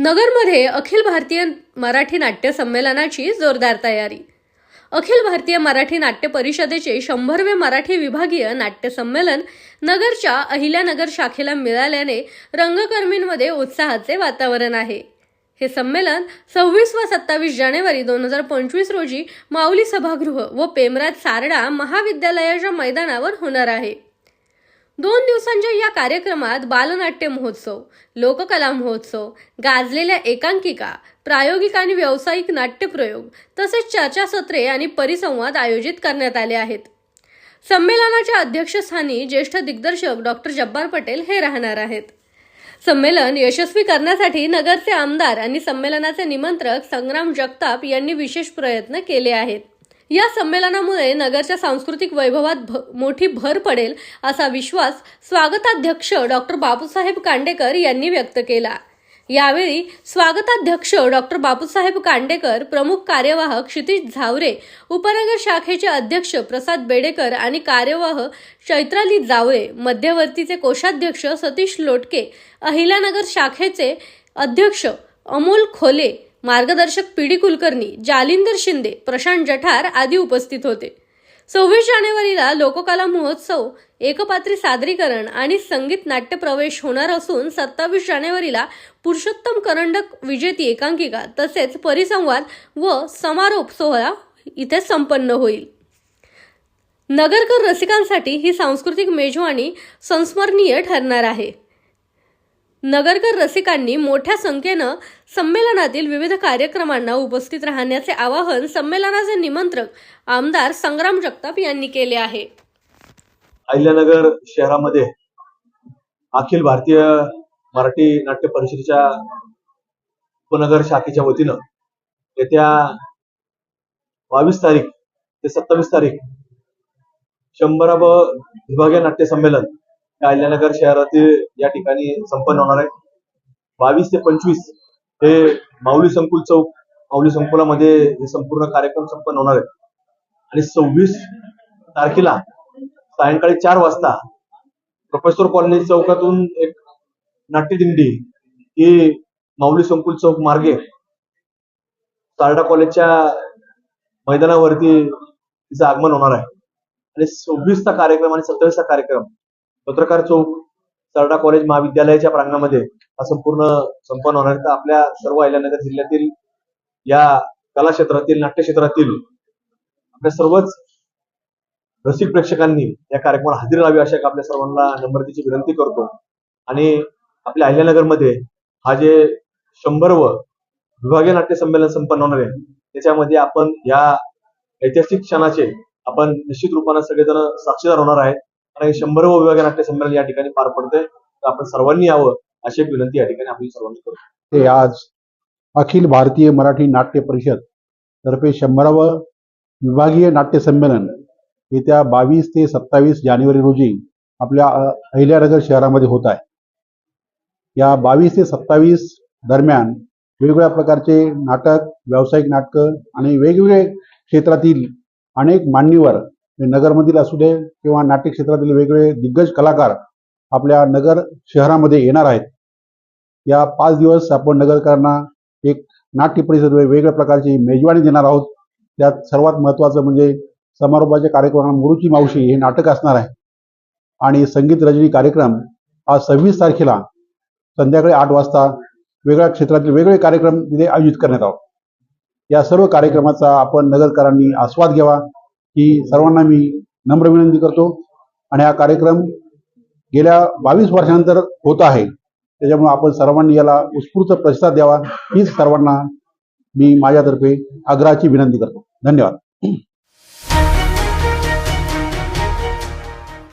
नगरमध्ये अखिल भारतीय मराठी नाट्य संमेलनाची जोरदार तयारी. अखिल भारतीय मराठी नाट्य परिषदेचे शंभरवे मराठी विभागीय नाट्य संमेलन नगरच्या अहिल्यानगर शाखेला मिळाल्याने रंगकर्मींमध्ये उत्साहाचे वातावरण आहे. हे संमेलन सव्वीस व सत्तावीस जानेवारी दोन हजार पंचवीस रोजी माऊली सभागृह व पेमराज सारडा महाविद्यालयाच्या मैदानावर होणार आहे. दोन दिवसांच्या या कार्यक्रमात बालनाट्य महोत्सव लोककला महोत्सव गाजलेल्या एकांकिका प्रायोगिक आणि व्यावसायिक नाट्यप्रयोग तसेच चर्चासत्रे आणि परिसंवाद आयोजित करण्यात आले आहेत. संमेलनाच्या अध्यक्षस्थानी ज्येष्ठ दिग्दर्शक डॉक्टर जब्बार पटेल हे राहणार आहेत. संमेलन यशस्वी करण्यासाठी नगरचे आमदार आणि संमेलनाचे निमंत्रक संग्राम जगताप यांनी विशेष प्रयत्न केले आहेत. या संमेलनामुळे नगरच्या सांस्कृतिक वैभवात भ मोठी भर पडेल असा विश्वास स्वागताध्यक्ष डॉक्टर बापूसाहेब कांडेकर यांनी व्यक्त केला. यावेळी स्वागताध्यक्ष डॉक्टर बापूसाहेब कांडेकर प्रमुख कार्यवाह क्षितिज झावरे उपनगर शाखेचे अध्यक्ष प्रसाद बेडेकर आणि कार्यवाह चैत्राली जावळे मध्यवर्तीचे कोषाध्यक्ष सतीश लोटके अहिल्यानगर शाखेचे अध्यक्ष अमोल खोले मार्गदर्शक पीडी कुलकर्णी जालिंदर शिंदे प्रशांत जठार आदी उपस्थित होते. सव्वीस जानेवारीला लोककला महोत्सव एकपात्री सादरीकरण आणि संगीत नाट्य प्रवेश होणार असून सत्तावीस जानेवारीला पुरुषोत्तम करंडक विजेती एकांकिका तसेच परिसंवाद व समारोप सोहळा इथे संपन्न होईल. नगरकर रसिकांसाठी ही सांस्कृतिक मेजवानी संस्मरणीय ठरणार आहे. नगरकर रसिकांनी मोठ्या संख्येनं संमेलनातील विविध कार्यक्रमांना उपस्थित राहण्याचे आवाहन संमेलनाचे निमंत्रक आमदार संग्राम जगताप यांनी केले आहे. अहिल्यानगर शहरामध्ये अखिल भारतीय मराठी नाट्य परिषदेच्या उपनगर शाखेच्या वतीनं येत्या बावीस तारीख ते सत्तावीस तारीख शंभरावं विभागीय नाट्य संमेलन अहिल्यानगर शहरातील या ठिकाणी संपन्न होणार आहे. बावीस ते पंचवीस हे माऊली संकुल चौक माऊली संकुलामध्ये हे संपूर्ण कार्यक्रम संपन्न होणार आहे. आणि सव्वीस तारखेला सायंकाळी चार वाजता प्रोफेसर कॉलनी चौकातून एक नाट्यदिंडी ही माऊली संकुल चौक मार्गे सारडा कॉलेजच्या मैदानावरती तिचं आगमन होणार आहे. आणि सव्वीसचा कार्यक्रम आणि सत्तावीसचा कार्यक्रम पत्रकार चौक सरडा कॉलेज महाविद्यालयाच्या प्रांगणामध्ये हा संपूर्ण संपन्न होणार आहे. तर आपल्या सर्व अहिल्यानगर जिल्ह्यातील या कला क्षेत्रातील नाट्य क्षेत्रातील आपल्या सर्वच रसिक प्रेक्षकांनी या कार्यक्रमाला हजेरी लावी अशा आपल्या सर्वांना नम्रतेची विनंती करतो. आणि आपल्या अहिल्यानगरमध्ये हा जे शंभरव विभागीय नाट्य संमेलन संपन्न होणार आहे त्याच्यामध्ये आपण या ऐतिहासिक क्षणाचे आपण निश्चित रूपानं सगळेजण साक्षीदार होणार आहेत शंभर शंभरव विभागीय नाट्य संमेलन या ठिकाणी पार पडतंय. तर आपण सर्वांनी यावं अशी विनंती या ठिकाणी आपण सर्वांनी करतो. ते आज अखिल भारतीय मराठी नाट्य परिषद तर्फे शंभरावं विभागीय नाट्य संमेलन येत्या बावीस ते सत्तावीस जानेवारी रोजी आपल्या अ, अहिल्यानगर शहरामध्ये होत आहे. या बावीस ते सत्तावीस दरम्यान वेगवेगळ्या प्रकारचे नाटक व्यावसायिक नाटकं आणि वेगवेगळे क्षेत्रातील अनेक मान्यवर नगरमधील असू दे किंवा नाट्य क्षेत्रातील वेगवेगळे दिग्गज कलाकार आपल्या नगर शहरामध्ये येणार आहेत. या पाच दिवस आपण नगरकरांना एक नाट्य परिषद वेगवेगळ्या प्रकारची मेजवानी देणार आहोत. त्यात सर्वात महत्त्वाचं म्हणजे समारोपाच्या कार्यक्रमात मुरुची मावशी हे नाटक असणार आहे. आणि संगीत रजनी कार्यक्रम आज सव्वीस तारखेला संध्याकाळी आठ वाजता वेगळ्या क्षेत्रातील वेगवेगळे कार्यक्रम तिथे आयोजित करण्यात आहोत या सर्व कार्यक्रमाचा आपण नगरकरांनी आस्वाद घ्यावा. ही सर्वांना मी नम्र विनंती करतो. आणि हा कार्यक्रम गेल्या बावीस वर्षानंतर होत आहे. त्याच्यामुळे आपण सर्वांनी याला उत्स्फूर्त प्रतिसाद द्यावा. हीच सर्वांना मी माझ्यातर्फे आग्रहाची विनंती करतो. धन्यवाद.